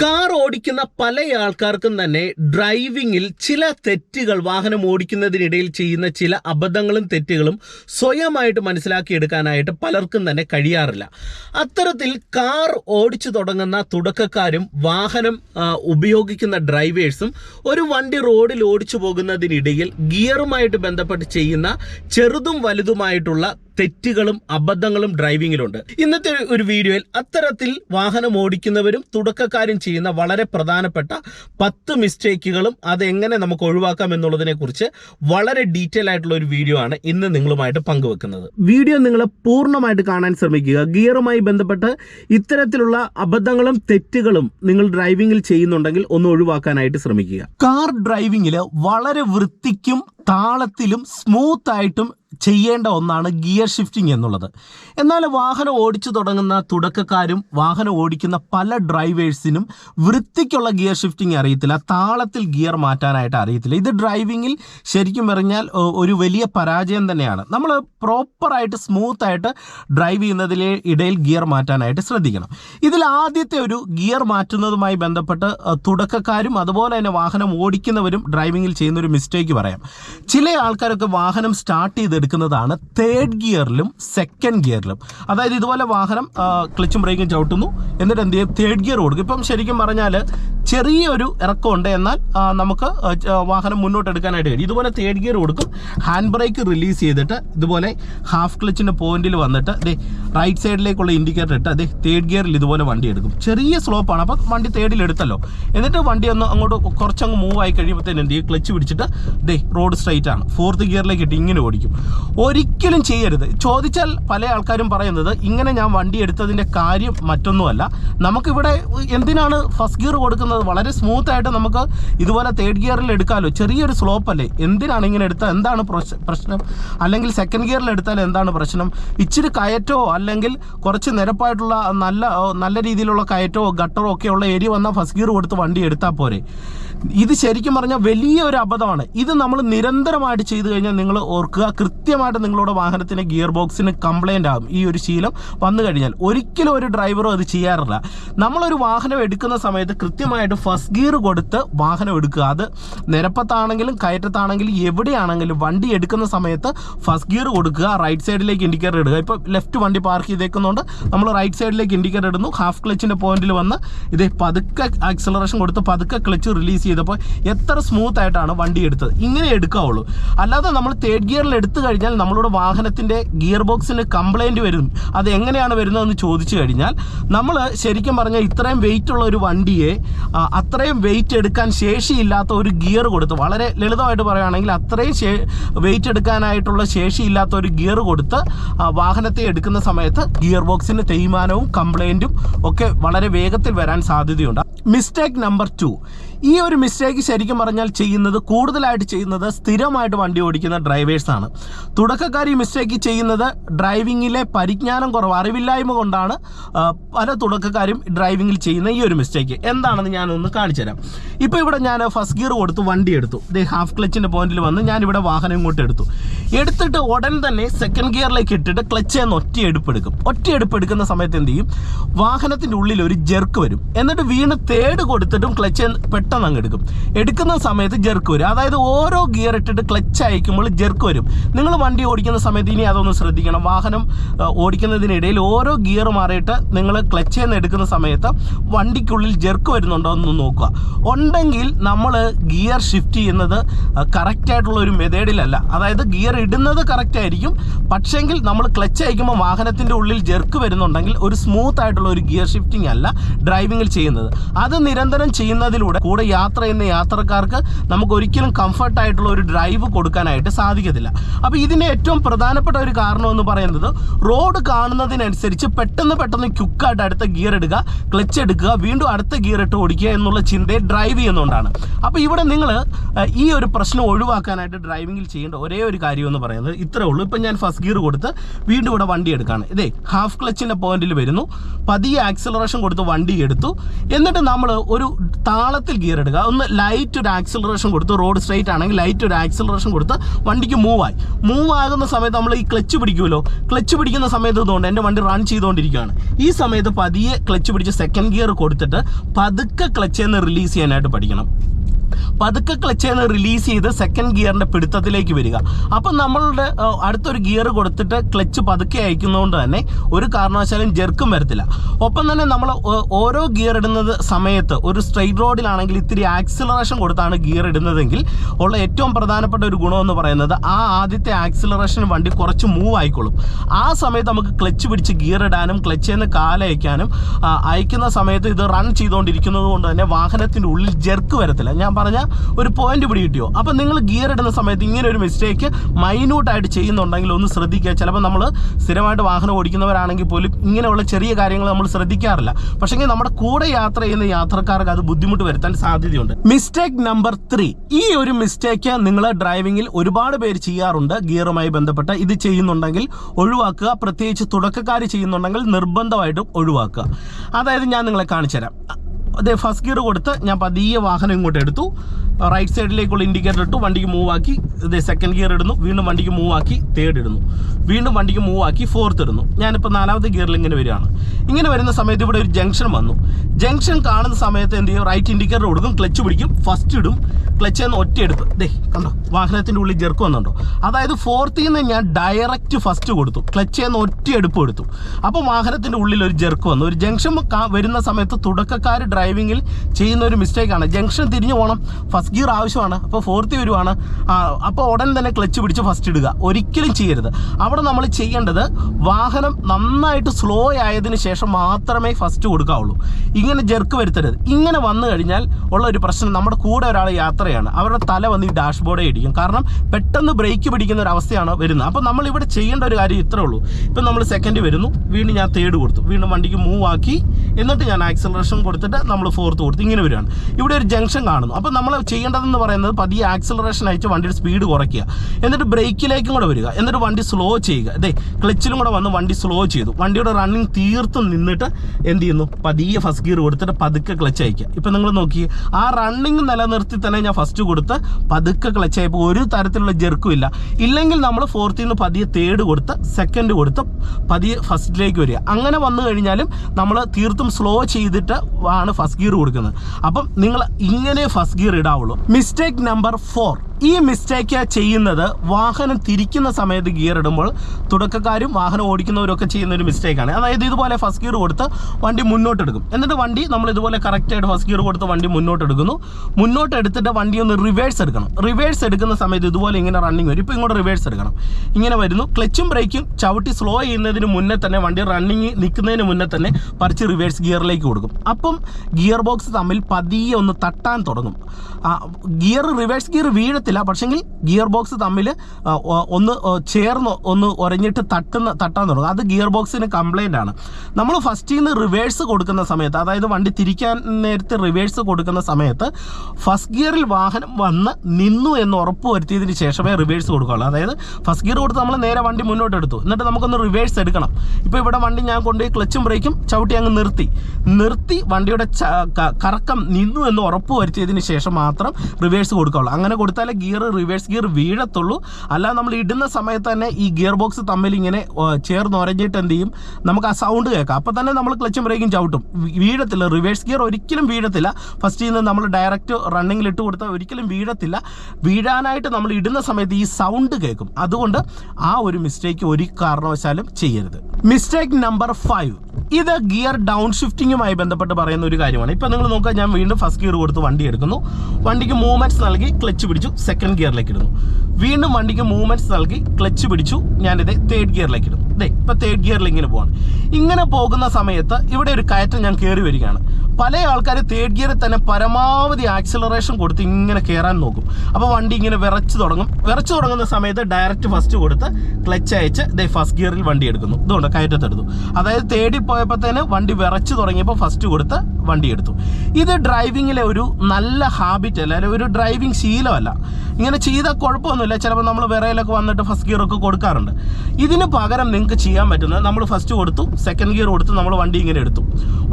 Car ഓടിക്കുന്ന പല ആൾക്കാർക്കും തന്നെ ഡ്രൈവിങ്ങിൽ ചില തെറ്റുകൾ വാഹനം ഓടിക്കുന്നതിനിടയിൽ ചെയ്യുന്ന ചില അബദ്ധങ്ങളും തെറ്റുകളും സ്വയമായിട്ട് മനസ്സിലാക്കിയെടുക്കാനായിട്ട് പലർക്കും തന്നെ കഴിയാറില്ല. അത്തരത്തിൽ കാർ ഓടിച്ചു തുടങ്ങുന്ന തുടക്കക്കാരും വാഹനം ഉപയോഗിക്കുന്ന ഡ്രൈവേഴ്സും ഒരു വണ്ടി റോഡിൽ ഓടിച്ചു പോകുന്നതിനിടയിൽ ഗിയറുമായിട്ട് ബന്ധപ്പെട്ട് ചെയ്യുന്ന ചെറുതും വലുതുമായിട്ടുള്ള തെറ്റുകളും അബദ്ധങ്ങളും ഡ്രൈവിങ്ങിലുണ്ട്. ഇന്നത്തെ ഒരു വീഡിയോയിൽ അത്തരത്തിൽ വാഹനം ഓടിക്കുന്നവരും തുടക്കക്കാരും ചെയ്യുന്ന വളരെ പ്രധാനപ്പെട്ട പത്ത് മിസ്റ്റേക്കുകളും അതെങ്ങനെ നമുക്ക് ഒഴിവാക്കാം എന്നുള്ളതിനെ കുറിച്ച് വളരെ ഡീറ്റെയിൽ ആയിട്ടുള്ള ഒരു വീഡിയോ ആണ് ഇന്ന് നിങ്ങളുമായിട്ട് പങ്കുവെക്കുന്നത്. വീഡിയോ നിങ്ങൾ പൂർണമായിട്ട് കാണാൻ ശ്രമിക്കുക. ഗിയറുമായി ബന്ധപ്പെട്ട് ഇത്തരത്തിലുള്ള അബദ്ധങ്ങളും തെറ്റുകളും നിങ്ങൾ ഡ്രൈവിംഗിൽ ചെയ്യുന്നുണ്ടെങ്കിൽ ഒന്ന് ഒഴിവാക്കാനായിട്ട് ശ്രമിക്കുക. കാർ ഡ്രൈവിംഗിൽ വളരെ വൃത്തിക്കും താളത്തിലും സ്മൂത്ത് ആയിട്ടും ചെയ്യേണ്ട ഒന്നാണ് ഗിയർ ഷിഫ്റ്റിംഗ് എന്നുള്ളത്. എന്നാൽ വാഹനം ഓടിച്ചു തുടങ്ങുന്ന തുടക്കക്കാരും വാഹനം ഓടിക്കുന്ന പല ഡ്രൈവേഴ്സിനും വൃത്തിക്കുള്ള ഗിയർ ഷിഫ്റ്റിംഗ് അറിയത്തില്ല. താളത്തിൽ ഗിയർ മാറ്റാനായിട്ട് അറിയത്തില്ല. ഇത് ഡ്രൈവിങ്ങിൽ ശരിക്കും പറഞ്ഞാൽ ഒരു വലിയ പരാജയം തന്നെയാണ്. നമ്മൾ പ്രോപ്പറായിട്ട് സ്മൂത്തായിട്ട് ഡ്രൈവ് ചെയ്യുന്നതിലെ ഇടയിൽ ഗിയർ മാറ്റാനായിട്ട് ശ്രദ്ധിക്കണം. ഇതിൽ ആദ്യത്തെ ഒരു ഗിയർ മാറ്റുന്നതുമായി ബന്ധപ്പെട്ട് തുടക്കക്കാരും അതുപോലെ തന്നെ വാഹനം ഓടിക്കുന്നവരും ഡ്രൈവിങ്ങിൽ ചെയ്യുന്ന ഒരു മിസ്റ്റേക്ക് പറയാം. ചില ആൾക്കാരൊക്കെ വാഹനം സ്റ്റാർട്ട് ചെയ്തെടുക്കുന്നതാണ് തേർഡ് ഗിയറിലും സെക്കൻഡ് ഗിയറിലും. അതായത് ഇതുപോലെ വാഹനം ക്ലച്ചും ബ്രേക്കും ചവിട്ടുന്നു. എന്നിട്ട് എന്ത് ചെയ്യും? തേർഡ് ഗിയർ കൊടുക്കും ഇപ്പം ശരിക്കും പറഞ്ഞാൽ ചെറിയൊരു ഇറക്കമുണ്ട്. എന്നാൽ നമുക്ക് വാഹനം മുന്നോട്ട് എടുക്കാനായിട്ട് കഴിയും. ഇതുപോലെ തേർഡ് ഗിയർ കൊടുക്കും. ഹാൻഡ് ബ്രേക്ക് റിലീസ് ചെയ്തിട്ട് ഇതുപോലെ ഹാഫ് ക്ലച്ചിന്റെ പോയിന്റിൽ വന്നിട്ട് ദേ റൈറ്റ് സൈഡിലേക്കുള്ള ഇൻഡിക്കേറ്റർ ഇട്ട് അതെ തേർഡ് ഗിയറിൽ ഇതുപോലെ വണ്ടി എടുക്കും. ചെറിയ സ്ലോപ്പാണ് അപ്പം വണ്ടി തേർഡിൽ എടുത്തല്ലോ. എന്നിട്ട് വണ്ടി ഒന്ന് അങ്ങോട്ട് കുറച്ചങ്ങ് മൂവ് ആയി കഴിയുമ്പോഴത്തേനും എന്ത് ചെയ്യും? ക്ലച്ച് പിടിച്ചിട്ട് ദേ റോഡ് സ്ട്രൈറ്റ് ആണ്. ഫോർത്ത് ഗിയറിലേക്ക് ഇട്ട് ഇങ്ങനെ ഓടിക്കും. ഒരിക്കലും ചെയ്യരുത്. ചോദിച്ചാൽ പല ആൾക്കാരും പറയുന്നത് ഇങ്ങനെ ഞാൻ വണ്ടി എടുത്തതിന്റെ കാര്യം മറ്റൊന്നുമല്ല. നമുക്കിവിടെ എന്തിനാണ് ഫസ്റ്റ് ഗിയർ കൊടുക്കുന്നത്? വളരെ സ്മൂത്ത് ആയിട്ട് നമുക്ക് ഇതുപോലെ തേർഡ് ഗിയറിൽ എടുക്കാമല്ലോ ചെറിയൊരു സ്ലോപ്പ് അല്ലേ? എന്തിനാണ് ഇങ്ങനെ എടുത്താൽ എന്താണ് പ്രശ്നം? അല്ലെങ്കിൽ സെക്കൻഡ് ഗിയറിൽ എടുത്താൽ എന്താണ് പ്രശ്നം? ഇച്ചിരി കയറ്റോ അല്ലെങ്കിൽ കുറച്ച് നിരപ്പായിട്ടുള്ള നല്ല നല്ല രീതിയിലുള്ള കയറ്റോ ഗട്ടറോ ഒക്കെ ഉള്ള ഏരിയ വന്നാൽ ഫസ്റ്റ് ഗിയർ കൊടുത്ത് വണ്ടി എടുത്താൽ പോരെ. ഇത് ശരിക്കും പറഞ്ഞാൽ വലിയ ഒരു അബദ്ധമാണ്. ഇത് നമ്മൾ നിരന്തരമായിട്ട് ചെയ്തു കഴിഞ്ഞാൽ നിങ്ങൾ ഓർക്കുക കൃത്യമായിട്ട് നിങ്ങളുടെ വാഹനത്തിന് ഗിയർ ബോക്സിന് കംപ്ലൈന്റ് ആകും. ഈ ഒരു ശീലം വന്നു കഴിഞ്ഞാൽ. ഒരിക്കലും ഒരു ഡ്രൈവറും അത് ചെയ്യാറില്ല. നമ്മളൊരു വാഹനം എടുക്കുന്ന സമയത്ത് കൃത്യമായിട്ട് ഫസ്റ്റ് ഗിയർ കൊടുത്ത് വാഹനം എടുക്കുക. അത് നിരപ്പത്താണെങ്കിലും കയറ്റത്താണെങ്കിലും എവിടെയാണെങ്കിലും വണ്ടി എടുക്കുന്ന സമയത്ത് ഫസ്റ്റ് ഗിയർ കൊടുക്കുക. റൈറ്റ് സൈഡിലേക്ക് ഇൻഡിക്കേറ്റർ ഇടുക. ഇപ്പോൾ ലെഫ്റ്റ് വണ്ടി പാർക്ക് ചെയ്തേക്കുന്നതുകൊണ്ട് നമ്മൾ റൈറ്റ് സൈഡിലേക്ക് ഇൻഡിക്കേറ്റർ ഇടുന്നു. ഹാഫ് ക്ലച്ചിന്റെ പോയിന്റിൽ വന്ന് ഇത് പതുക്കെ ആക്സലറേഷൻ കൊടുത്ത് പതുക്കെ ക്ലച്ച് റിലീസ് ചെയ്തപ്പോൾ എത്ര സ്മൂത്ത് ആയിട്ടാണ് വണ്ടി എടുത്തത്. ഇങ്ങനെ എടുക്കാവുള്ളൂ. അല്ലാതെ നമ്മൾ തേർഡ് ഗിയറിൽ എടുത്തു കഴിഞ്ഞാൽ നമ്മളുടെ വാഹനത്തിന്റെ ഗിയർ ബോക്സിന് കംപ്ലൈന്റ് വരും. അത് എങ്ങനെയാണ് വരുന്നതെന്ന് ചോദിച്ചു കഴിഞ്ഞാൽ നമ്മൾ ശരിക്കും പറഞ്ഞാൽ ഇത്രയും വെയിറ്റ് ഉള്ള ഒരു വണ്ടിയെ അത്രയും വെയിറ്റ് എടുക്കാൻ ശേഷിയില്ലാത്ത ഒരു ഗിയർ കൊടുത്ത്. വളരെ ലളിതമായിട്ട് പറയുകയാണെങ്കിൽ അത്രയും വെയിറ്റ് എടുക്കാനായിട്ടുള്ള ശേഷിയില്ലാത്ത ഒരു ഗിയർ കൊടുത്ത് വാഹനത്തെ എടുക്കുന്ന സമയത്ത് ഗിയർ ബോക്സിന് തേയ്മാനവും കംപ്ലൈന്റും ഒക്കെ വളരെ വേഗത്തിൽ വരാൻ സാധ്യതയുണ്ട്. മിസ്റ്റേക്ക് നമ്പർ ടു ഈ ഒരു മിസ്റ്റേക്ക് ശരിക്കും പറഞ്ഞാൽ ചെയ്യുന്നത് കൂടുതലായിട്ട് ചെയ്യുന്നത് സ്ഥിരമായിട്ട് വണ്ടി ഓടിക്കുന്ന ഡ്രൈവേഴ്സാണ് തുടക്കക്കാർ ഈ മിസ്റ്റേക്ക് ചെയ്യുന്നത് ഡ്രൈവിങ്ങിലെ പരിജ്ഞാനം കുറവ് അറിവില്ലായ്മ കൊണ്ടാണ് പല തുടക്കക്കാരും ഡ്രൈവിങ്ങിൽ ചെയ്യുന്ന ഈ ഒരു മിസ്റ്റേക്ക് എന്താണെന്ന് ഞാനൊന്ന് കാണിച്ചു തരാം. ഇപ്പോൾ ഇവിടെ ഞാൻ ഫസ്റ്റ് ഗിയർ കൊടുത്തു വണ്ടി എടുത്തു. ദേ ഹാഫ് ക്ലച്ചിന്റെ പോയിന്റിൽ വന്ന് ഞാനിവിടെ വാഹനം ഇങ്ങോട്ട് എടുത്തു. എടുത്തിട്ട് ഉടൻ തന്നെ സെക്കൻഡ് ഗിയറിലേക്ക് ഇട്ടിട്ട് ക്ലച്ച് എന്ന് ഒറ്റ എടുപ്പെടുക്കും ഒറ്റ എടുപ്പെടുക്കുന്ന സമയത്ത് എന്ത് ചെയ്യും? വാഹനത്തിന്റെ ഉള്ളിൽ ഒരു ജെർക്ക് വരും. എന്നിട്ട് വീണ് തേട് കൊടുത്തിട്ടും ക്ലച്ച് പെട്ടെന്ന് അങ്ങ് എടുക്കും. എടുക്കുന്ന സമയത്ത് ജെർക്ക് വരും. അതായത് ഓരോ ഗിയർ ഇട്ടിട്ട് ക്ലച്ച് അയക്കുമ്പോൾ ജെർക്ക് വരും. നിങ്ങൾ വണ്ടി ഓടിക്കുന്ന സമയത്ത് ഇനി അതൊന്ന് ശ്രദ്ധിക്കണം. വാഹനം ഓടിക്കുന്നതിനിടയിൽ ഓരോ ഗിയർ മാറിയിട്ട് നിങ്ങൾ ക്ലച്ച് ചെയ്യുന്ന എടുക്കുന്ന സമയത്ത് വണ്ടിക്കുള്ളിൽ ജെർക്ക് വരുന്നുണ്ടോ എന്ന് നോക്കുക. ഉണ്ടെങ്കിൽ നമ്മൾ ഗിയർ ഷിഫ്റ്റ് ചെയ്യുന്നത് കറക്റ്റായിട്ടുള്ള ഒരു മെത്തേഡിലല്ല അതായത് ഗിയർ ഇടുന്നത് കറക്റ്റ് ആയിരിക്കും. പക്ഷേങ്കിൽ നമ്മൾ ക്ലച്ച് അയക്കുമ്പോൾ വാഹനത്തിന്റെ ഉള്ളിൽ ജെർക്ക് വരുന്നുണ്ടെങ്കിൽ ഒരു സ്മൂത്ത് ആയിട്ടുള്ള ഒരു ഗിയർ ഷിഫ്റ്റിംഗ് അല്ല ഡ്രൈവിങ്ങിൽ ചെയ്യുന്നത്. അത് നിരന്തരം ചെയ്യുന്നതിലൂടെ കൂടെ യാത്ര ചെയ്യുന്ന യാത്രക്കാർക്ക് നമുക്ക് ഒരിക്കലും കംഫർട്ടായിട്ടുള്ള ഒരു ഡ്രൈവ് കൊടുക്കാനായിട്ട് സാധിക്കത്തില്ല. അപ്പോൾ ഇതിന്റെ ഏറ്റവും പ്രധാനപ്പെട്ട ഒരു കാരണം എന്ന് പറയുന്നത് റോഡ് കാണുന്നതിനനുസരിച്ച് പെട്ടെന്ന് പെട്ടെന്ന് ക്യുക്കായിട്ട് അടുത്ത ഗിയർ എടുക്കുക ക്ലച്ച് എടുക്കുക വീണ്ടും അടുത്ത ഗിയർ ഇട്ട് ഓടിക്കുക എന്നുള്ള ചിന്തയെ ഡ്രൈവ് ചെയ്യുന്നതുകൊണ്ടാണ് അപ്പോൾ ഇവിടെ നിങ്ങൾ ഈ ഒരു പ്രശ്നം ഒഴിവാക്കാനായിട്ട് ഡ്രൈവിങ്ങിൽ ചെയ്യേണ്ട ഒരേ ഒരു കാര്യം എന്ന് പറയുന്നത് ഇത്രേ ഉള്ളൂ. ഇപ്പം ഞാൻ ഫസ്റ്റ് ഗിയർ കൊടുത്ത് വീണ്ടും ഇവിടെ വണ്ടി എടുക്കുകയാണ് ഇതേ ഹാഫ് ക്ലച്ചിന്റെ പോയിന്റിൽ വരുന്നു. പതിയെ ആക്സിലറേഷൻ കൊടുത്ത് വണ്ടി എടുത്തു. എന്നിട്ട് നമ്മൾ ഒരു താളത്തിൽ ഗിയർ എടുക്കുക. ഒന്ന് ലൈറ്റ് ഒരു ആക്സിലറേഷൻ കൊടുത്ത് റോഡ് സ്ട്രൈറ്റ് ആണെങ്കിൽ ലൈറ്റ് ഒരു ആക്സിലറേഷൻ കൊടുത്ത് വണ്ടിക്ക് മൂവ് ആയി. മൂവ് ആകുന്ന സമയത്ത് നമ്മൾ ഈ ക്ലച്ച് പിടിക്കുമല്ലോ? ക്ലച്ച് പിടിക്കുന്ന സമയത്ത് ഇതുകൊണ്ട് എന്റെ വണ്ടി റൺ ചെയ്തുകൊണ്ടിരിക്കുകയാണ്. ഈ സമയത്ത് പതിയെ ക്ലച്ച് പിടിച്ച് സെക്കൻഡ് ഗിയർ കൊടുത്തിട്ട് പതുക്കെ ക്ലച്ചിൽ നിന്ന് റിലീസ് ചെയ്യാനായിട്ട് പഠിക്കണം. പതുക്കെ ക്ലച്ചിൽ നിന്ന് റിലീസ് ചെയ്ത് സെക്കൻഡ് ഗിയറിന്റെ പിടുത്തത്തിലേക്ക് വരിക. അപ്പം നമ്മളുടെ അടുത്തൊരു ഗിയർ കൊടുത്തിട്ട് ക്ലച്ച് പതുക്കെ അയക്കുന്നതുകൊണ്ട് തന്നെ ഒരു കാരണവശാലും ജെർക്കും വരത്തില്ല. ഒപ്പം തന്നെ നമ്മൾ ഓരോ ഗിയർ ഇടുന്നത് സമയത്ത് ഒരു സ്ട്രെയിറ്റ് റോഡിലാണെങ്കിൽ ഇത്തിരി ആക്സിലറേഷൻ കൊടുത്താണ് ഗിയർ ഇടുന്നതെങ്കിൽ ഉള്ള ഏറ്റവും പ്രധാനപ്പെട്ട ഒരു ഗുണമെന്ന് പറയുന്നത് ആ ആദ്യത്തെ ആക്സിലറേഷൻ വണ്ടി കുറച്ച് മൂവ് ആയിക്കോളും ആ സമയത്ത് നമുക്ക് ക്ലച്ച് പിടിച്ച് ഗിയർ ഇടാനും ക്ലച്ചിൽ നിന്ന് കാലയക്കാനും അയക്കുന്ന സമയത്ത് ഇത് റൺ ചെയ്തുകൊണ്ടിരിക്കുന്നത് കൊണ്ട് തന്നെ വാഹനത്തിന്റെ ഉള്ളിൽ ജെർക്ക് വരത്തില്ല. ഞാൻ ഒരു പോയിന്റ് പിടി കിട്ടിയോ? അപ്പം നിങ്ങൾ ഗിയർ ഇടുന്ന സമയത്ത് ഇങ്ങനെ ഒരു മിസ്റ്റേക്ക് മൈന്യൂട്ടായിട്ട് ചെയ്യുന്നുണ്ടെങ്കിൽ ഒന്ന് ശ്രദ്ധിക്കുക. ചിലപ്പോൾ നമ്മൾ സ്ഥിരമായിട്ട് വാഹനം ഓടിക്കുന്നവരാണെങ്കിൽ പോലും ഇങ്ങനെയുള്ള ചെറിയ കാര്യങ്ങൾ നമ്മൾ ശ്രദ്ധിക്കാറില്ല. പക്ഷേങ്കിൽ നമ്മുടെ കൂടെ യാത്ര ചെയ്യുന്ന യാത്രക്കാർക്ക് അത് ബുദ്ധിമുട്ട് വരുത്താൻ സാധ്യതയുണ്ട്. മിസ്റ്റേക്ക് നമ്പർ ത്രീ ഈ ഒരു മിസ്റ്റേക്ക് നിങ്ങൾ ഡ്രൈവിംഗിൽ ഒരുപാട് പേര് ചെയ്യാറുണ്ട്. ഗിയറുമായി ബന്ധപ്പെട്ട് ഇത് ചെയ്യുന്നുണ്ടെങ്കിൽ ഒഴിവാക്കുക. പ്രത്യേകിച്ച് തുടക്കക്കാർ ചെയ്യുന്നുണ്ടെങ്കിൽ നിർബന്ധമായിട്ടും ഒഴിവാക്കുക. അതായത് ഞാൻ നിങ്ങളെ കാണിച്ചു തരാം അതെ ഫസ്റ്റ് ഗിയർ കൊടുത്ത് ഞാൻ പതിയെ വാഹനം ഇങ്ങോട്ട് എടുത്തു. റൈറ്റ് സൈഡിലേക്കുള്ള ഇൻഡിക്കേറ്റർ ഇട്ടു വണ്ടിക്ക് മൂവ് ആക്കി. ഇതേ സെക്കൻഡ് ഗിയർ ഇടുന്നു വീണ്ടും വണ്ടിക്ക് മൂവ് ആക്കി തേർഡ് ഇടുന്നു. വീണ്ടും വണ്ടിക്ക് മൂവ് ആക്കി ഫോർത്ത് ഇടുന്നു. ഞാനിപ്പോൾ നാലാമത്തെ ഗിയറിൽ ഇങ്ങനെ വരികയാണ്. ഇങ്ങനെ വരുന്ന സമയത്ത് ഇവിടെ ഒരു ജംഗ്ഷൻ വന്നു. ജംഗ്ഷൻ കാണുന്ന സമയത്ത് എന്ത് ചെയ്യും? റൈറ്റ് ഇൻഡിക്കേറ്റർ കൊടുക്കും ക്ലച്ച് പിടിക്കും ഫസ്റ്റ് ഇടും. ക്ലച്ച് എന്ന് ഒറ്റയെടുത്ത്. ദേ കണ്ടോ? വാഹനത്തിന്റെ ഉള്ളിൽ ജെർക്ക് വന്നുണ്ടോ അതായത് ഫോർത്തിൽ നിന്ന് ഞാൻ ഡയറക്റ്റ് ഫസ്റ്റ് കൊടുത്തു. ക്ലച്ച് എന്ന് ഒറ്റയെടുപ്പ് എടുത്തു അപ്പോൾ വാഹനത്തിന്റെ ഉള്ളിൽ ഒരു ജെർക്ക് വന്നു. ഒരു ജംഗ്ഷൻ വരുന്ന സമയത്ത് തുടക്കക്കാർ ഡ്രൈവിങ്ങിൽ ചെയ്യുന്ന ഒരു മിസ്റ്റേക്കാണ്. ജംഗ്ഷൻ തിരിഞ്ഞു പോകണം. ഫസ്റ്റ് ഗിയർ ആവശ്യമാണ്. അപ്പോൾ ഫോർത്തി വരുവാണ്. അപ്പോൾ ഉടൻ തന്നെ ക്ലച്ച് പിടിച്ച് ഫസ്റ്റ് ഇടുക. ഒരിക്കലും ചെയ്യരുത്. അവിടെ നമ്മൾ ചെയ്യേണ്ടത് വാഹനം നന്നായിട്ട് സ്ലോ ആയതിനു ശേഷം മാത്രമേ ഫസ്റ്റ് കൊടുക്കാവുള്ളൂ. ഇങ്ങനെ ജെർക്ക് വരുത്തരുത്. ഇങ്ങനെ വന്നു കഴിഞ്ഞാൽ ഉള്ള ഒരു പ്രശ്നം. നമ്മുടെ കൂടെ ഒരാൾ യാത്രയാണ് അവരുടെ തല വന്ന് ഈ ഡാഷ് ബോർഡേ ഇടിക്കും. കാരണം പെട്ടെന്ന് ബ്രേക്ക് പിടിക്കുന്ന ഒരു അവസ്ഥയാണ് വരുന്നത്. അപ്പോൾ നമ്മൾ ഇവിടെ ചെയ്യേണ്ട ഒരു കാര്യം ഇത്രേ ഉള്ളൂ. ഇപ്പം നമ്മൾ സെക്കൻഡ് വരുന്നു. വീണ്ടും ഞാൻ തേർഡ് കൊടുത്തു. വീണ്ടും വണ്ടിക്ക് മൂവ് ആക്കി. എന്നിട്ട് ഞാൻ ആക്സലറേഷൻ കൊടുത്തിട്ട് നമ്മൾ ഫോർത്ത് കൊടുത്തു. ഇങ്ങനെ വരികയാണ്. ഇവിടെ ഒരു ജംഗ്ഷൻ കാണുന്നു. അപ്പോൾ നമ്മൾ ചെയ്യേണ്ടതെന്ന് പറയുന്നത് പതിയെ ആക്സലറേഷൻ അയച്ച് വണ്ടിയുടെ സ്പീഡ് കുറയ്ക്കുക. എന്നിട്ട് ബ്രേക്കിലേക്കും കൂടെ വരിക. എന്നിട്ട് വണ്ടി സ്ലോ ചെയ്യുക. അതെ ക്ലച്ചിലും കൂടെ വന്ന് വണ്ടി സ്ലോ ചെയ്തു. വണ്ടിയുടെ റണ്ണിങ് തീർത്തും നിന്നിട്ട് എന്ത് ചെയ്യുന്നു? പതിയെ ഫസ്റ്റ് ഗിയർ കൊടുത്തിട്ട് പതുക്കെ ക്ലച്ച് അയക്കുക ഇപ്പം നിങ്ങൾ നോക്കി ആ റണ്ണിങ് നിലനിർത്തി തന്നെ ഞാൻ ഫസ്റ്റ് കൊടുത്ത് പതുക്കെ ക്ലച്ച് ആയപ്പോൾ ഒരു തരത്തിലുള്ള ജെർക്കും ഇല്ല. ഇല്ലെങ്കിൽ നമ്മൾ ഫോർത്തിൽ നിന്ന് പതിയെ തേർഡ് കൊടുത്ത് സെക്കൻഡ് കൊടുത്ത് പതിയെ ഫസ്റ്റിലേക്ക് വരിക. അങ്ങനെ വന്നു കഴിഞ്ഞാലും നമ്മൾ തീർത്തും സ്ലോ ചെയ്തിട്ട് ആണ് ഫസ്റ്റ് ഗിയർ കൊടുക്കുന്നത്. അപ്പം നിങ്ങൾ ഇങ്ങനെ ഫസ്റ്റ് ഗിയർ ഇടാവുള്ളൂ. മിസ്റ്റേക്ക് നമ്പർ ഫോർ ഈ മിസ്റ്റേക്ക് ചെയ്യുന്നത് വാഹനം തിരിക്കുന്ന സമയത്ത് ഗിയർ ഇടുമ്പോൾ തുടക്കക്കാരും വാഹനം ഓടിക്കുന്നവരൊക്കെ ചെയ്യുന്ന ഒരു മിസ്റ്റേക്കാണ് അതായത് ഇതുപോലെ ഫസ്റ്റ് ഗിയർ കൊടുത്ത് വണ്ടി മുന്നോട്ട് എടുക്കും എന്നിട്ട് വണ്ടി നമ്മൾ ഇതുപോലെ കറക്റ്റായിട്ട് ഫസ്റ്റ് ഗിയർ കൊടുത്ത് വണ്ടി മുന്നോട്ട് എടുക്കുന്നു മുന്നോട്ട് എടുത്തിട്ട് വണ്ടി ഒന്ന് റിവേഴ്സ് എടുക്കണം. റിവേഴ്സ് എടുക്കുന്ന സമയത്ത് ഇതുപോലെ ഇങ്ങനെ റണ്ണിങ് വരും. ഇപ്പോൾ ഇങ്ങോട്ട് റിവേഴ്സ് എടുക്കണം. ഇങ്ങനെ വരുന്നു. ക്ലച്ചും ബ്രേക്കും ചവിട്ടി സ്ലോ ചെയ്യുന്നതിന് മുന്നേ തന്നെ വണ്ടി റണ്ണിങ് നിൽക്കുന്നതിന് മുന്നേ തന്നെ പറിച്ച് റിവേഴ്സ് ഗിയറിലേക്ക് കൊടുക്കും. അപ്പം ഗിയർ ബോക്സ് തമ്മിൽ പതിയെ ഒന്ന് തട്ടാൻ തുടങ്ങും. ഗിയർ റിവേഴ്സ് ഗിയർ വീഴത്തില്ല. പക്ഷെങ്കിൽ ഗിയർ ബോക്സ് തമ്മിൽ ഒന്ന് ചേർന്ന് ഒന്ന് ഉരഞ്ഞിട്ട് തട്ടുന്ന തട്ടാൻ തുടങ്ങും. അത് ഗിയർ ബോക്സിന് കംപ്ലൈന്റ് ആണ്. നമ്മൾ ഫസ്റ്റിൽ നിന്ന് റിവേഴ്സ് കൊടുക്കുന്ന സമയത്ത് അതായത് വണ്ടി തിരിക്കാൻ നേരത്തെ റിവേഴ്സ് കൊടുക്കുന്ന സമയത്ത് ഫസ്റ്റ് ഗിയറിൽ വാഹനം വന്ന് നിന്നു എന്ന് ഉറപ്പ് വരുത്തിയതിന് ശേഷമേ റിവേഴ്സ് കൊടുക്കുകയുള്ളൂ. അതായത് ഫസ്റ്റ് ഗിയർ കൊടുത്ത് നമ്മൾ നേരെ വണ്ടി മുന്നോട്ട് എടുത്തു. എന്നിട്ട് നമുക്കൊന്ന് റിവേഴ്സ് എടുക്കണം. ഇപ്പോൾ ഇവിടെ വണ്ടി ഞാൻ കൊണ്ടുപോയി ക്ലച്ചും ബ്രേക്കും ചവിട്ടി അങ്ങ് നിർത്തി. നിർത്തി വണ്ടിയുടെ കറക്കം നിന്നു എന്ന് ഉറപ്പ് വരുത്തിയതിന് ശേഷം മാത്രം റിവേഴ്സ് കൊടുക്കുകയുള്ളൂ. അങ്ങനെ കൊടുത്താലേ ഗിയർ റിവേഴ്സ് ഗിയർ വീഴത്തുള്ളൂ. അല്ലാതെ നമ്മൾ ഇടുന്ന സമയത്ത് തന്നെ ഈ ഗിയർ ബോക്സ് തമ്മിൽ ഇങ്ങനെ ആ, ചേർന്ന് ഉരഞ്ഞിട്ട് എന്ത് ചെയ്യും? നമുക്ക് ആ സൗണ്ട് കേൾക്കാം. അപ്പോൾ തന്നെ നമ്മൾ ക്ലച്ചും ബ്രേക്കും ചവിട്ടും. വീഴത്തില്ല. റിവേഴ്സ് ഗിയർ ഒരിക്കലും വീഴത്തില്ല. ഫസ്റ്റിൽ നിന്ന് നമ്മൾ ഡയറക്റ്റ് റണ്ണിങ്ങിൽ ഇട്ട് കൊടുത്താൽ ഒരിക്കലും വീഴത്തില്ല. വീഴാനായിട്ട് നമ്മൾ ഇടുന്ന സമയത്ത് ഈ സൗണ്ട് കേൾക്കും. അതുകൊണ്ട് ആ ഒരു മിസ്റ്റേക്ക് ഒരു കാരണവശാലും ചെയ്യരുത്. മിസ്റ്റേക്ക് നമ്പർ ഫൈവ് ഇത് ഗിയർ ഡൗൺ ഷിഫ്റ്റിങ്ങുമായി ബന്ധപ്പെട്ട് പറയുന്ന ഒരു കാര്യമാണ്. ഇപ്പം നിങ്ങൾ നോക്കുക ഞാൻ വീണ്ടും ഫസ്റ്റ് ഗിയർ കൊടുത്ത് വണ്ടി എടുക്കുന്നു. വണ്ടിക്ക് മൂവ്മെന്റ്സ് നൽകി ക്ലച്ച് പിടിച്ചു. സെക്കൻഡ് ഗിയറിലേക്ക് ഇടുന്നു. വീണ്ടും വണ്ടിക്ക് മൂവ്മെന്റ്സ് നൽകി ക്ലച്ച് പിടിച്ചു. ഞാനിത് തേർഡ് ഗിയറിലേക്ക് ഇടുന്നു. ഇപ്പം തേർഡ് ഗിയറിൽ ഇങ്ങനെ പോവാണ്. ഇങ്ങനെ പോകുന്ന സമയത്ത് ഇവിടെ ഒരു കയറ്റം ഞാൻ കയറി വരികയാണ്. പല ആൾക്കാർ തേർഡ് ഗിയറിൽ തന്നെ പരമാവധി ആക്സിലറേഷൻ കൊടുത്ത് ഇങ്ങനെ കയറാൻ നോക്കും. അപ്പോൾ വണ്ടി ഇങ്ങനെ വിറച്ച് തുടങ്ങും. വിറച്ച് തുടങ്ങുന്ന സമയത്ത് ഡയറക്റ്റ് ഫസ്റ്റ് കൊടുത്ത് ക്ലച്ച് അയച്ച് ദേ ഫസ്റ്റ് ഗിയറിൽ വണ്ടി എടുക്കുന്നു. ഇതുകൊണ്ട് കയറ്റത്തെടുത്തു. അതായത് തേടി പോയപ്പോഴത്തേന് വണ്ടി വിറച്ച് തുടങ്ങിയപ്പോൾ ഫസ്റ്റ് കൊടുത്ത് വണ്ടി എടുത്തു. ഇത് ഡ്രൈവിങ്ങിലെ ഒരു നല്ല ഹാബിറ്റ് അല്ല അല്ലെങ്കിൽ ഒരു ഡ്രൈവിംഗ് ശീലമല്ല. ഇങ്ങനെ ചെയ്താൽ കുഴപ്പമൊന്നുമില്ല. ചിലപ്പോൾ നമ്മൾ വിറയിലൊക്കെ വന്നിട്ട് ഫസ്റ്റ് ഗിയർ ഒക്കെ കൊടുക്കാറുണ്ട്. ഇതിന് പകരം നിങ്ങൾക്ക് ചെയ്യാൻ പറ്റുന്നത് നമ്മൾ ഫസ്റ്റ് കൊടുത്തു സെക്കൻഡ് ഗിയർ കൊടുത്തു നമ്മൾ വണ്ടി ഇങ്ങനെ എടുത്തു.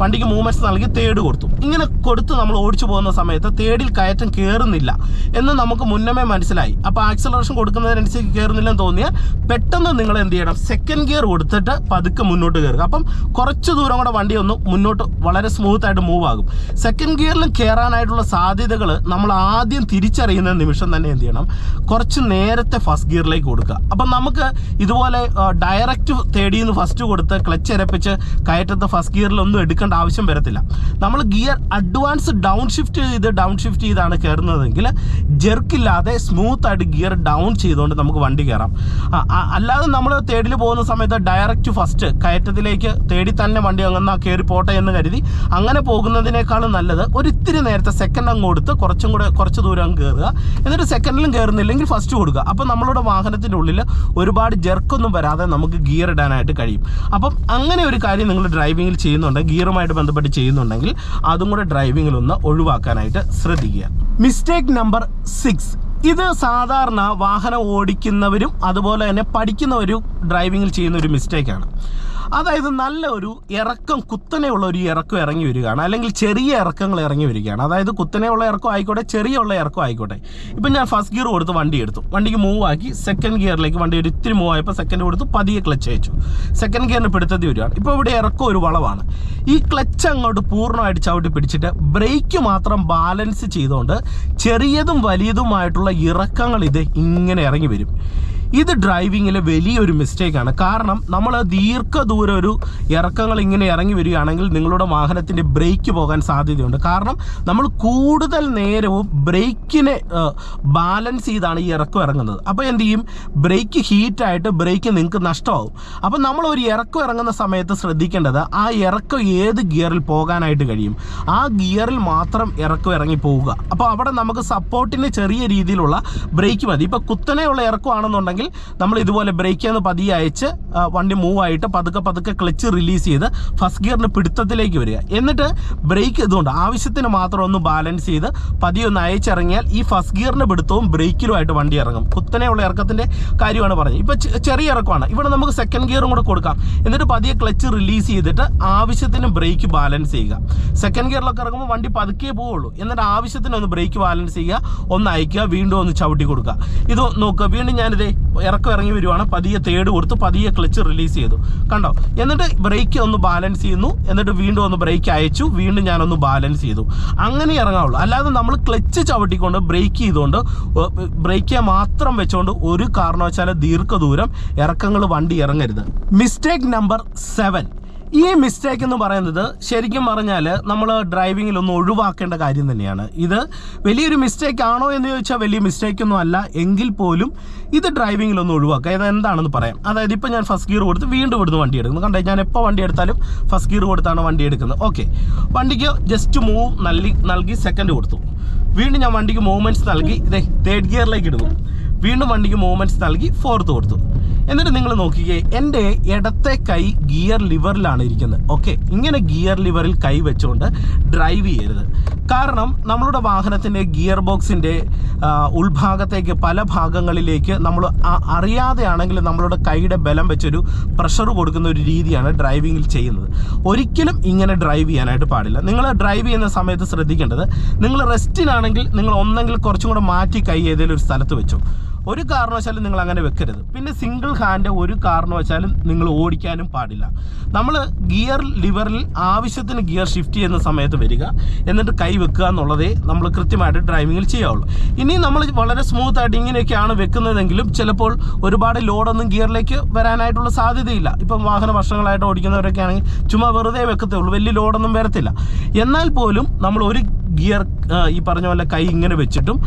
വണ്ടിക്ക് മൂവ്മെന്റ്സ് നൽകി തേർഡ് കൊടുത്തു. ഇങ്ങനെ കൊടുത്ത് നമ്മൾ ഓടിച്ചു പോകുന്ന സമയത്ത് തേഡിൽ കയറ്റം കയറുന്നില്ല എന്ന് നമുക്ക് മുന്നമേ മനസ്സിലായി. അപ്പോൾ ആക്സലറേഷൻ കൊടുക്കുന്നതിനനുസരിച്ച് കയറുന്നില്ലെന്ന് തോന്നിയാൽ പെട്ടെന്ന് നിങ്ങൾ എന്ത് ചെയ്യണം? സെക്കൻഡ് ഗിയർ കൊടുത്തിട്ട് പതുക്കെ മുന്നോട്ട് കയറുക അപ്പം കുറച്ച് ദൂരം കൂടെ വണ്ടി ഒന്ന് മുന്നോട്ട് വളരെ സ്മൂത്ത് ആയിട്ട് മൂവ് ആകും. സെക്കൻഡ് ഗിയറിലും കയറാനായിട്ടുള്ള സാധ്യതകൾ നമ്മൾ ആദ്യം തിരിച്ചറിയുന്ന നിമിഷം തന്നെ എന്ത് ചെയ്യണം? കുറച്ച് നേരത്തെ ഫസ്റ്റ് ഗിയറിലേക്ക് കൊടുക്കുക. അപ്പം നമുക്ക് ഇതുപോലെ ഡയറക്റ്റ് തേടിയിൽ നിന്ന് ഫസ്റ്റ് കൊടുത്ത് ക്ലച്ച് ഇരപ്പിച്ച് കയറ്റത്തെ ഫസ്റ്റ് ഗിയറിലൊന്നും എടുക്കേണ്ട ആവശ്യം വരത്തില്ല. നമ്മൾ ഗിയർ അഡ്വാൻസ് ഡൗൺ ഷിഫ്റ്റ് ചെയ്ത് ഡൗൺ ഷിഫ്റ്റ് ചെയ്താണ് കയറുന്നതെങ്കിൽ ജെർക്കില്ലാതെ സ്മൂത്ത് ആയിട്ട് ഗിയർ ഡൗൺ ചെയ്തുകൊണ്ട് നമുക്ക് വണ്ടി കയറാം. അല്ലാതെ നമ്മൾ തേടിൽ പോകുന്ന സമയത്ത് ഡയറക്റ്റ് ഫസ്റ്റ് കയറ്റത്തിലേക്ക് തേടി തന്നെ വണ്ടി അങ്ങനെ കയറി പോട്ടെ എന്ന് കരുതി അങ്ങനെ പോകുന്നതിനേക്കാളും നല്ലത് ഒരു ഇത്തിരി നേരത്തെ സെക്കൻഡ് അങ്ങ് കൊടുത്ത് കുറച്ചും കൂടെ കുറച്ച് ദൂരം അങ്ങ് കയറുക. എന്നിട്ട് സെക്കൻഡിലും കയറുന്നില്ലെങ്കിൽ ഫസ്റ്റ് കൊടുക്കുക. അപ്പം നമ്മളുടെ വാഹനത്തിന്റെ ഉള്ളിൽ ഒരുപാട് ജെർക്കൊന്നും വരാതെ നമുക്ക് ഗിയർ ഇടാനായിട്ട് കഴിയും. അപ്പം അങ്ങനെ ഒരു കാര്യം നിങ്ങൾ ഡ്രൈവിങ്ങിൽ ചെയ്യുന്നുണ്ടെങ്കിൽ ഗിയറുമായിട്ട് ബന്ധപ്പെട്ട് ചെയ്യുന്നുണ്ടെങ്കിൽ അതും കൂടെ ഡ്രൈവിങ്ങിൽ ഒന്ന് ഒഴിവാക്കാനായിട്ട് ശ്രദ്ധിക്കുക. മിസ്റ്റേക്ക് നമ്പർ സിക്സ് ഇത് സാധാരണ വാഹനം ഓടിക്കുന്നവരും അതുപോലെ തന്നെ പഠിക്കുന്നവരും ഡ്രൈവിങ്ങിൽ ചെയ്യുന്ന ഒരു മിസ്റ്റേക്കാണ് അതായത് നല്ല ഒരു ഇറക്കം കുത്തനെയുള്ള ഒരു ഇറക്കം ഇറങ്ങി വരികയാണ്. അല്ലെങ്കിൽ ചെറിയ ഇറക്കങ്ങൾ ഇറങ്ങി വരികയാണ്. അതായത് കുത്തനെയുള്ള ഇറക്കം ആയിക്കോട്ടെ ചെറിയുള്ള ഇറക്കം ആയിക്കോട്ടെ. ഇപ്പം ഞാൻ ഫസ്റ്റ് ഗിയർ കൊടുത്ത് വണ്ടി എടുത്തു. വണ്ടിക്ക് മൂവ് ആക്കി സെക്കൻഡ് ഗിയറിലേക്ക് വണ്ടി ഒരു ഇത്തിരി മൂവ് ആയപ്പോൾ സെക്കൻഡ് കൊടുത്ത് പതിയെ ക്ലച്ച് അയച്ചു. സെക്കൻഡ് ഗിയറിന് പിടുത്തതി വരികയാണ്. ഇപ്പോൾ ഇവിടെ ഇറക്കം ഒരു വളവാണ്. ഈ ക്ലച്ച് അങ്ങോട്ട് പൂർണമായിട്ട് ചവിട്ടി പിടിച്ചിട്ട് ബ്രേക്ക് മാത്രം ബാലൻസ് ചെയ്തുകൊണ്ട് ചെറിയതും വലിയതുമായിട്ടുള്ള ഇറക്കങ്ങൾ ഇത് ഇങ്ങനെ ഇറങ്ങി വരും. ഇത് ഡ്രൈവിങ്ങിലെ വലിയൊരു മിസ്റ്റേക്കാണ് കാരണം നമ്മൾ ദീർഘദൂര ഒരു ഇറക്കങ്ങൾ ഇങ്ങനെ ഇറങ്ങി വരികയാണെങ്കിൽ നിങ്ങളുടെ വാഹനത്തിന്റെ ബ്രേക്ക് പോകാൻ സാധ്യതയുണ്ട്. കാരണം നമ്മൾ കൂടുതൽ നേരവും ബ്രേക്കിനെ ബാലൻസ് ചെയ്താണ് ഈ ഇറക്കം ഇറങ്ങുന്നത്. അപ്പോൾ എന്ത് ചെയ്യും? ബ്രേക്ക് ഹീറ്റായിട്ട് ബ്രേക്ക് നിങ്ങൾക്ക് നഷ്ടമാവും. അപ്പോൾ നമ്മൾ ഒരു ഇറക്കം ഇറങ്ങുന്ന സമയത്ത് ശ്രദ്ധിക്കേണ്ടത് ആ ഇറക്കം ഏത് ഗിയറിൽ പോകാനായിട്ട് കഴിയും? ആ ഗിയറിൽ മാത്രം ഇറക്കം ഇറങ്ങി പോവുക. അപ്പോൾ അവിടെ നമുക്ക് സപ്പോർട്ടിന് ചെറിയ രീതിയിലുള്ള ബ്രേക്ക് മതി. ഇപ്പോൾ കുത്തനെയുള്ള ഇറക്കമാണെന്നുണ്ടെങ്കിൽ നമ്മൾ ഇതുപോലെ ബ്രേക്ക് എന്ന് പതിയെ അയച്ച് വണ്ടി മൂവ് ആയിട്ട് പതുക്കെ പതുക്കെ ക്ലച്ച് റിലീസ് ചെയ്ത് ഫസ്റ്റ് ഗിയറിന് പിടുത്തത്തിലേക്ക് വരിക. എന്നിട്ട് ബ്രേക്ക് ഇതുകൊണ്ട് ആവശ്യത്തിന് മാത്രം ഒന്ന് ബാലൻസ് ചെയ്ത് പതിയെ ഒന്ന് അയച്ചിറങ്ങിയാൽ ഈ ഫസ്റ്റ് ഗിയറിന് പിടുത്തവും ബ്രേക്കിലുമായിട്ട് വണ്ടി ഇറങ്ങും. കുത്തനെയുള്ള ഇറക്കത്തിന്റെ കാര്യമാണ് പറഞ്ഞത്. ഇപ്പോൾ ചെറിയ ഇറക്കമാണ്. ഇവിടെ നമുക്ക് സെക്കൻഡ് ഗിയറും കൂടെ കൊടുക്കാം. എന്നിട്ട് പതിയെ ക്ലച്ച് റിലീസ് ചെയ്തിട്ട് ആവശ്യത്തിന് ബ്രേക്ക് ബാലൻസ് ചെയ്യുക. സെക്കൻഡ് ഗിയറിലൊക്കെ ഇറങ്ങുമ്പോൾ വണ്ടി പതുക്കേ പോവുള്ളൂ. എന്നിട്ട് ആവശ്യത്തിന് ഒന്ന് ബ്രേക്ക് ബാലൻസ് ചെയ്യുക. ഒന്ന് അയക്കുക. വീണ്ടും ഒന്ന് ചവിട്ടി കൊടുക്കുക. ഇത് നോക്കുക വീണ്ടും ഞാനിതേ ഇറക്കം ഇറങ്ങി വരുവാണ്. പതിയെ തേട് കൊടുത്ത് പതിയെ ക്ലച്ച് റിലീസ് ചെയ്തു. കണ്ടോ? എന്നിട്ട് ബ്രേക്ക് ഒന്ന് ബാലൻസ് ചെയ്യുന്നു. എന്നിട്ട് വീണ്ടും ഒന്ന് ബ്രേക്ക് അയച്ചു. വീണ്ടും ഞാനൊന്ന് ബാലൻസ് ചെയ്തു. അങ്ങനെ ഇറങ്ങാവുള്ളൂ. അല്ലാതെ നമ്മൾ ക്ലച്ച് ചവിട്ടിക്കൊണ്ട് ബ്രേക്ക് ചെയ്തുകൊണ്ട് ബ്രേക്ക് മാത്രം വെച്ചുകൊണ്ട് ഒരു കാരണവശാലും ദീർഘദൂരം ഇറക്കങ്ങൾ വണ്ടി ഇറങ്ങരുത്. മിസ്റ്റേക്ക് നമ്പർ സെവൻ ഈ മിസ്റ്റേക്ക് എന്ന് പറയുന്നത് ശരിക്കും പറഞ്ഞാൽ നമ്മൾ ഡ്രൈവിങ്ങിൽ ഒന്ന് ഒഴിവാക്കേണ്ട കാര്യം തന്നെയാണ്. ഇത് വലിയൊരു മിസ്റ്റേക്ക് ആണോ എന്ന് ചോദിച്ചാൽ വലിയ മിസ്റ്റേക്ക് ഒന്നും അല്ല. എങ്കിൽ പോലും ഇത് ഡ്രൈവിങ്ങിൽ ഒന്ന് ഒഴിവാക്കുക. ഇത് എന്താണെന്ന് പറയാം. അതായത് ഇപ്പോൾ ഞാൻ ഫസ്റ്റ് ഗിയർ കൊടുത്ത് വീണ്ടും ഇവിടുന്ന് വണ്ടി എടുക്കുന്നു. കണ്ടേ? ഞാൻ എപ്പോൾ വണ്ടി എടുത്താലും ഫസ്റ്റ് ഗിയർ കൊടുത്താണ് വണ്ടി എടുക്കുന്നത്. ഓക്കെ വണ്ടിക്ക് ജസ്റ്റ് മൂവ് നൽകി നൽകി സെക്കൻഡ് കൊടുത്തു. വീണ്ടും ഞാൻ വണ്ടിക്ക് മൂവ്മെന്റ്സ് നൽകി ഇതേ തേർഡ് ഗിയറിലേക്ക് ഇടുന്നു. വീണ്ടും വണ്ടിക്ക് മൂവ്മെന്റ്സ് നൽകി ഫോർത്ത് കൊടുത്തു. എന്നിട്ട് നിങ്ങൾ നോക്കിക്കേ എന്റെ ഇടത്തെ കൈ ഗിയർ ലിവറിലാണ് ഇരിക്കുന്നത്. ഓക്കെ? ഇങ്ങനെ ഗിയർ ലിവറിൽ കൈ വെച്ചുകൊണ്ട് ഡ്രൈവ് ചെയ്യരുത്. കാരണം നമ്മളുടെ വാഹനത്തിന്റെ ഗിയർ ബോക്സിന്റെ ഉൾഭാഗത്തേക്ക് പല ഭാഗങ്ങളിലേക്ക് നമ്മൾ അറിയാതെ ആണെങ്കിലും നമ്മളുടെ കൈയുടെ ബലം വെച്ചൊരു പ്രഷർ കൊടുക്കുന്ന ഒരു രീതിയാണ് ഡ്രൈവിങ്ങിൽ ചെയ്യുന്നത്. ഒരിക്കലും ഇങ്ങനെ ഡ്രൈവ് ചെയ്യാനായിട്ട് പാടില്ല. നിങ്ങൾ ഡ്രൈവ് ചെയ്യുന്ന സമയത്ത് ശ്രദ്ധിക്കേണ്ടത് നിങ്ങൾ റെസ്റ്റിനാണെങ്കിൽ നിങ്ങൾ ഒന്നെങ്കിൽ കുറച്ചും കൂടെ മാറ്റി കൈ ഏതെങ്കിലും ഒരു സ്ഥലത്ത് വെച്ചു. ഒരു കാരണവശാലും നിങ്ങൾ അങ്ങനെ വെക്കരുത്. പിന്നെ സിംഗിൾ ഹാൻഡ് ഒരു കാരണവശാലും നിങ്ങൾ ഓടിക്കാനും പാടില്ല. നമ്മൾ ഗിയർ ലിവറിൽ ആവശ്യത്തിന് ഗിയർ ഷിഫ്റ്റ് ചെയ്യുന്ന സമയത്ത് വരിക എന്നിട്ട് കൈ വെക്കുക എന്നുള്ളതേ നമ്മൾ കൃത്യമായിട്ട് ഡ്രൈവിങ്ങിൽ ചെയ്യാവുള്ളൂ. ഇനി നമ്മൾ വളരെ സ്മൂത്ത് ആയിട്ട് ഇങ്ങനെയൊക്കെയാണ് വെക്കുന്നതെങ്കിലും ചിലപ്പോൾ ഒരുപാട് ലോഡൊന്നും ഗിയറിലേക്ക് വരാനായിട്ടുള്ള സാധ്യതയില്ല. ഇപ്പം വാഹന വർഷങ്ങളായിട്ട് ഓടിക്കുന്നവരൊക്കെ ആണെങ്കിൽ ചുമ്മാ വെറുതെ വെക്കത്തേ ഉള്ളൂ. വലിയ ലോഡൊന്നും വരത്തില്ല. എന്നാൽ പോലും നമ്മൾ ഒരു ഗിയർ ഈ പറഞ്ഞ പോലെ കൈ ഇങ്ങനെ വെച്ചിട്ടും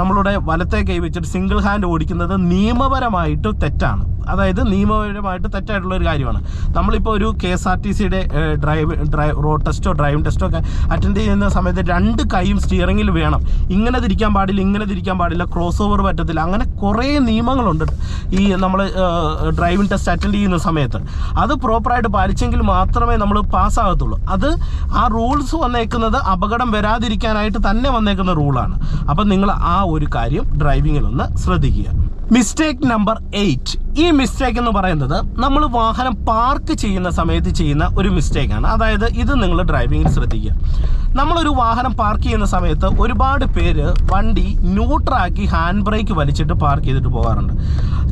നമ്മളുടെ വലത്തെ കൈ വെച്ചിട്ട് സിംഗിൾ ഹാൻഡ് ഓടിക്കുന്നത് നിയമപരമായിട്ട് തെറ്റാണ്. അതായത് നിയമപരമായിട്ട് തെറ്റായിട്ടുള്ള ഒരു കാര്യമാണ്. നമ്മളിപ്പോൾ ഒരു കെ എസ് ആർ ടി സിയുടെ ഡ്രൈവ് ഡ്രൈവ് റോഡ് ടെസ്റ്റോ ഡ്രൈവിംഗ് ടെസ്റ്റോ ഒക്കെ അറ്റൻഡ് ചെയ്യുന്ന സമയത്ത് രണ്ട് കൈയും സ്റ്റിയറിംഗിൽ വേണം. ഇങ്ങനെ തിരിക്കാൻ പാടില്ല ഇങ്ങനെ തിരിക്കാൻ പാടില്ല ക്രോസ് ഓവർ പറ്റത്തില്ല. അങ്ങനെ കുറേ നിയമങ്ങളുണ്ട് ഈ നമ്മൾ ഡ്രൈവിംഗ് ടെസ്റ്റ് അറ്റൻഡ് ചെയ്യുന്ന സമയത്ത്. അത് പ്രോപ്പറായിട്ട് പാലിച്ചെങ്കിൽ മാത്രമേ നമ്മൾ പാസ്സാകത്തുള്ളൂ അത് ആ റൂൾസ് വന്നേക്കുന്നത് അപകടം വരാതിരിക്കാനായിട്ട് തന്നെ വന്നേക്കുന്ന റൂളാണ് അപ്പം നിങ്ങൾ ആ ഒരു കാര്യം ഡ്രൈവിങ്ങിലൊന്ന് ശ്രദ്ധിക്കുക. മിസ്റ്റേക്ക് നമ്പർ എയ്റ്റ് ഈ മിസ്റ്റേക്ക് എന്ന് പറയുന്നത് നമ്മൾ വാഹനം പാർക്ക് ചെയ്യുന്ന സമയത്ത് ചെയ്യുന്ന ഒരു മിസ്റ്റേക്കാണ് അതായത് ഇത് നിങ്ങൾ ഡ്രൈവിങ്ങിൽ ശ്രദ്ധിക്കുക. നമ്മളൊരു വാഹനം പാർക്ക് ചെയ്യുന്ന സമയത്ത് ഒരുപാട് പേര് വണ്ടി ന്യൂട്രാക്കി ഹാൻഡ് ബ്രേക്ക് വലിച്ചിട്ട് പാർക്ക് ചെയ്തിട്ട് പോകാറുണ്ട്.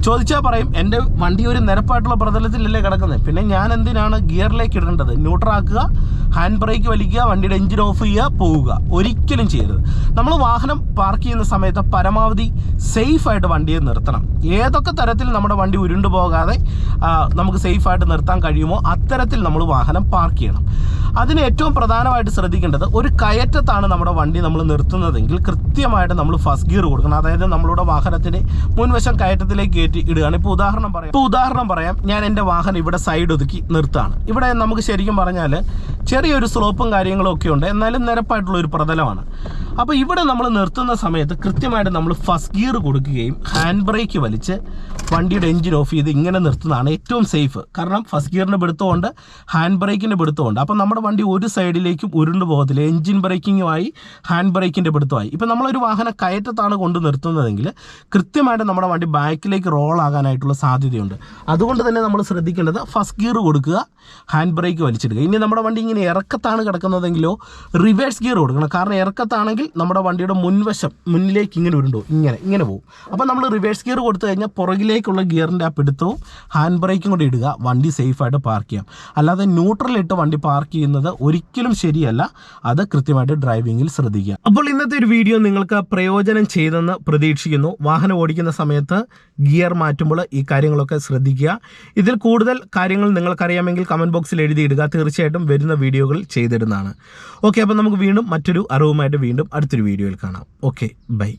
ചോദിച്ചാൽ പറയും എന്റെ വണ്ടി ഒരു നിരപ്പായിട്ടുള്ള പ്രതലത്തിലല്ലേ കിടക്കുന്നത്? പിന്നെ ഞാൻ എന്തിനാണ് ഗിയറിലേക്ക് ഇടേണ്ടത്? ന്യൂട്രാക്കുക ഹാൻഡ് ബ്രേക്ക് വലിക്കുക വണ്ടിയുടെ എഞ്ചിൻ ഓഫ് ചെയ്യുക പോവുക. ഒരിക്കലും ചെയ്യരുത്. നമ്മൾ വാഹനം പാർക്ക് ചെയ്യുന്ന സമയത്ത് പരമാവധി സേഫായിട്ട് വണ്ടിയെ വണ്ടിയെ നിർത്തണം. ഏതൊക്കെ തരത്തിൽ നമ്മുടെ വണ്ടി ഉരുണ്ടു പോകാതെ നമുക്ക് സേഫായിട്ട് നിർത്താൻ കഴിയുമോ അത്തരത്തിൽ നമ്മൾ വാഹനം പാർക്ക് ചെയ്യണം. അതിന് ഏറ്റവും പ്രധാനമായിട്ട് ശ്രദ്ധിക്കേണ്ടത് ഒരു കയറ്റത്താണ് നമ്മുടെ വണ്ടി നമ്മൾ നിർത്തുന്നതെങ്കിൽ കൃത്യമായിട്ട് നമ്മൾ ഫസ്റ്റ് ഗിയർ കൊടുക്കണം. അതായത് നമ്മളുടെ വാഹനത്തിന്റെ മുൻവശം കയറ്റത്തിലേക്ക് കയറ്റി ഇടുകയാണ്. ഇപ്പോൾ ഉദാഹരണം പറയാം. ഇപ്പോൾ ഉദാഹരണം പറയാം. ഞാൻ എന്റെ വാഹനം ഇവിടെ സൈഡ് ഒതുക്കി നിർത്താണ് ഇവിടെ നമുക്ക് ശരിക്കും പറഞ്ഞാൽ ചെറിയൊരു സ്ലോപ്പും കാര്യങ്ങളും ഒക്കെ ഉണ്ട്. എന്നാലും നിരപ്പായിട്ടുള്ള ഒരു പ്രതലമാണ്. അപ്പോൾ ഇവിടെ നമ്മൾ നിർത്തുന്ന സമയത്ത് കൃത്യമായിട്ട് നമ്മൾ ഫസ്റ്റ് ഗിയർ കൊടുക്കുകയും ഹാൻഡ് ബ്രേക്ക് വലിച്ച് വണ്ടിയുടെ എഞ്ചിൻ ഓഫ് ചെയ്ത് ഇങ്ങനെ നിർത്തുന്നതാണ് ഏറ്റവും സേഫ് കാരണം ഫസ്റ്റ് ഗിയറിന്റെ പിടുത്തമുണ്ട് ഹാൻഡ് ബ്രേക്കിന്റെ പിടുത്തമുണ്ട്. അപ്പോൾ നമ്മുടെ വണ്ടി ഒരു സൈഡിലേക്കും ഉരുണ്ടു പോകത്തില്ല. എഞ്ചിൻ ബ്രേക്കിങ്ങുമായി ഹാൻഡ് ബ്രേക്കിന്റെ പിടുത്തമായി. ഇപ്പോൾ നമ്മളൊരു വാഹനം കയറ്റത്താണ് കൊണ്ട് നിർത്തുന്നതെങ്കിൽ കൃത്യമായിട്ട് നമ്മുടെ വണ്ടി ബാക്കിലേക്ക് റോൾ ആകാനായിട്ടുള്ള സാധ്യതയുണ്ട്. അതുകൊണ്ട് തന്നെ നമ്മൾ ശ്രദ്ധിക്കേണ്ടത് ഫസ്റ്റ് ഗിയർ കൊടുക്കുക ഹാൻഡ് ബ്രേക്ക് വലിച്ചിടുക. ഇനി നമ്മുടെ വണ്ടി ഇങ്ങനെ ഇറക്കത്താണ് കിടക്കുന്നതെങ്കിലോ റിവേഴ്സ് ഗിയർ കൊടുക്കണം കാരണം ഇറക്കത്താണെങ്കിൽ നമ്മുടെ വണ്ടിയുടെ മുൻവശം മുന്നിലേക്ക് ഇങ്ങനെ ഉരുണ്ടോ. ഇങ്ങനെ ഇങ്ങനെ പോകും അപ്പോൾ നമ്മൾ റിവേഴ്സ് ഗിയർ കൊടുത്തു കഴിഞ്ഞാൽ പുറകിലേക്കുള്ള ഗിയറിന്റെ ആ പിടുത്തവും ഹാൻഡ് ബ്രേക്കും കൂടി ഇടുക. വണ്ടി സേഫായിട്ട് പാർക്ക് ചെയ്യാം. അല്ലാതെ ന്യൂട്രലിട്ട് വണ്ടി പാർക്ക് ചെയ്യുന്നത് ഒരിക്കലും ശരിയല്ല. അത് കൃത്യമായിട്ട് ഡ്രൈവിങ്ങിൽ ശ്രദ്ധിക്കുക. അപ്പോൾ ഇന്നത്തെ ഒരു വീഡിയോ നിങ്ങൾക്ക് പ്രയോജനം ചെയ്തെന്ന് പ്രതീക്ഷിക്കുന്നു. വാഹനം ഓടിക്കുന്ന സമയത്ത് ഗിയർ മാറ്റുമ്പോൾ ഈ കാര്യങ്ങളൊക്കെ ശ്രദ്ധിക്കുക. ഇതിൽ കൂടുതൽ കാര്യങ്ങൾ നിങ്ങൾക്കറിയാമെങ്കിൽ കമന്റ് ബോക്സിൽ എഴുതിയിടുക. തീർച്ചയായിട്ടും വരുന്ന വീഡിയോകൾ ചെയ്തിടുന്നതാണ്. ഓക്കെ അപ്പോൾ നമുക്ക് വീണ്ടും മറ്റൊരു അറിവുമായിട്ട് വീണ്ടും അടുത്തൊരു വീഡിയോയിൽ കാണാം. Okay bye